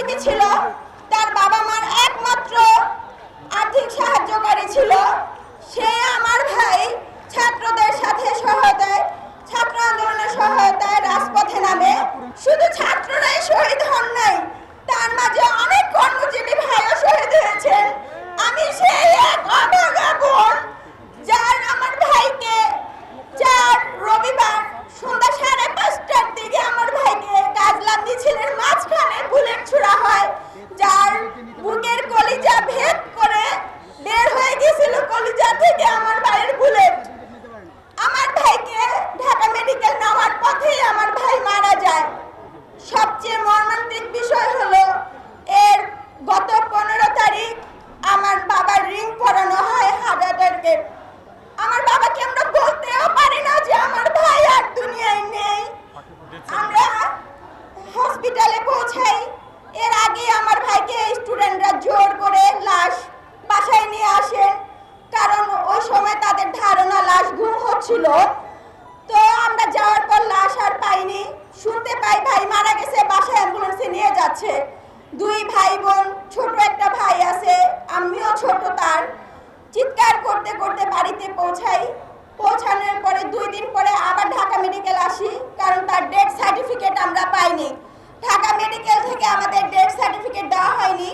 কর্মজীবী ছিল তার বাবা মার একমাত্র আর্থিক সাহায্যকারী ছিল। সে আমার ভাই ছাত্রদের সাথে থেকে আমার ভাইয়ের বুলেট আমার ভাইকে ঢাকা মেডিকেল নেওয়ার পথেই আমার ভাই মারা যায় সবচেয়ে মর্মান্তিক বিষয় হলো এর গত পনেরো তারিখ আমার বাবার রিং পরানো হয় হার্ট অ্যাটাকের আমার বাবাকে আমরা বলতেও পারি না যে আমার ভাই আর দুনিয়ায় নেই আমরা হসপিটালে পৌঁছাই এর আগে আমার ভাইকে স্টুডেন্টরা জোর করে লাশ বাসায় নিয়ে আসেন কারণ ওই সময় তাদের ধারণা লাশ হচ্ছিল তো আমরা যাওয়ার পর লাশ আর পাইনি। শুনতে পাই ভাই মারা গেছে, বাসায় অ্যাম্বুলেন্সে নিয়ে যাচ্ছে। দুই ভাই বোন, ছোট একটা ভাই আছে আমিও ছোট তার। চিৎকার করতে করতে বাড়িতে পৌঁছাই। পৌঁছানোর পরে দুই দিন পরে আবার ঢাকা মেডিকেল আসি, কারণ তার ডেথ সার্টিফিকেট আমরা পাইনি। ঢাকা মেডিকেল থেকে আমাদের ডেথ সার্টিফিকেট দেওয়া হয়নি।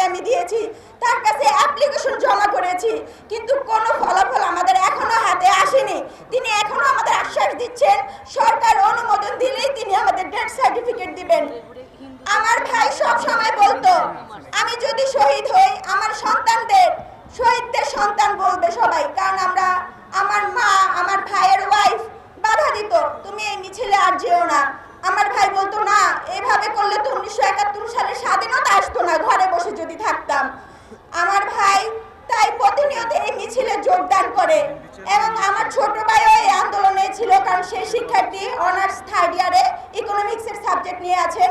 তাকে আমি দিয়েছি, তার কাছে অ্যাপ্লিকেশন জমা করেছি। কিন্তু কোনো ফলাফল আমাদের এখনও হাতে আসেনি। তিনি এখনও আমাদের আশ্বাস দিচ্ছেন, সরকার অনুমোদন দিলেই তিনি আমাদের ডেথ সার্টিফিকেট দিবেন। আমার ভাই সব সময় বলতো, আমি যদি শহীদ হই, আমার সন্তানদের, শহীদদের সন্তান বলবে সবাই, কারণ আমরা আমার মা, আমার ভাইয়ের ওয়াইফ বাধা দিত। তুমি এই মিছিলে আর যেও না আমার ভাই বলতো না এভাবে করলে তো উনিশশো একাত্তর সালে স্বাধীনতা আসতো না ঘরে বসে যদি থাকতাম আমার ভাই তাই প্রতিনিয়ত এই মিছিলে যোগদান করে এবং আমার ছোট ভাইও এই আন্দোলনে ছিল কারণ সেই শিক্ষার্থী অনার্স থার্ড ইয়ারে ইকোনমিক্সের সাবজেক্ট নিয়ে আছেন।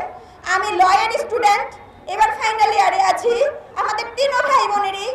আমি লয়ের স্টুডেন্ট এবার ফাইনাল ইয়ারে আছি। আমাদের তিনও ভাই বোনেরই